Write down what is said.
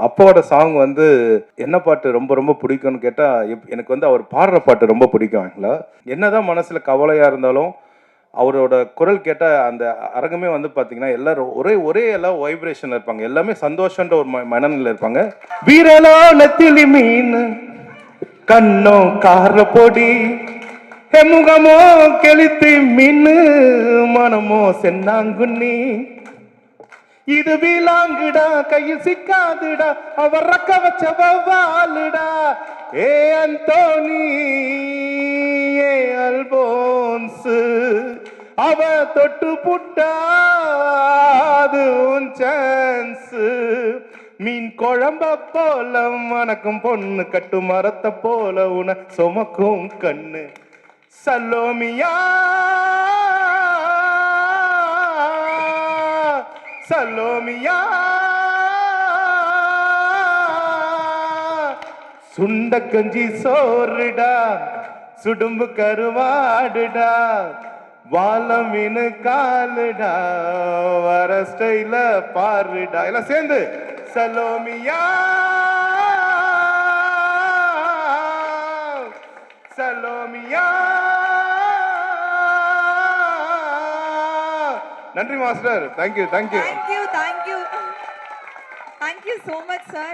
அப்பாவோட சாங் வந்து என்ன பாட்டு ரொம்ப ரொம்ப பிடிக்கும்னு கேட்டால் எனக்கு வந்து அவர் பாடுற பாட்டு ரொம்ப பிடிக்கும் எங்களை என்னதான் மனசில் கவலையாக இருந்தாலும் அவரோட குரல் கேட்டால் அந்த அரங்கமே வந்து பார்த்தீங்கன்னா எல்லாரும் ஒரே ஒரே எல்லாம் வைப்ரேஷனில் இருப்பாங்க. எல்லாமே சந்தோஷன்ற ஒரு ம- மனநிலையில் இருப்பாங்க. வீரலோ மீன் கண்ணோ கார பொடி முகமோ கெளுத்தி மீன் மனமோ சென்னாங்குன்னி இது வீலாங்குடா கையில் சிக்காதுடா அவர் ரக்க வச்ச வவ்வாலுடா ஏ அந்தோனி ஏ அல்போன்ஸ் அவ தொட்டு புட்டாது உன் சான்ஸ் மீன் குழம்ப போல மணக்கும் பொண்ணு கட்டு மரத்தை போல உன சுமக்கும் கண்ணு. சல்லோமியா சலோமியா. சுண்ட கஞ்சி சோறுடா சுடும்பு கருவாடுடா வாழ மீனு காலுடா வர ஸ்டைல பாருடா. எல்லாம் சேர்ந்து சலோமியா. சலோமியா. நன்றி master thank you thank you Thank you, thank you. Thank you so much, sir.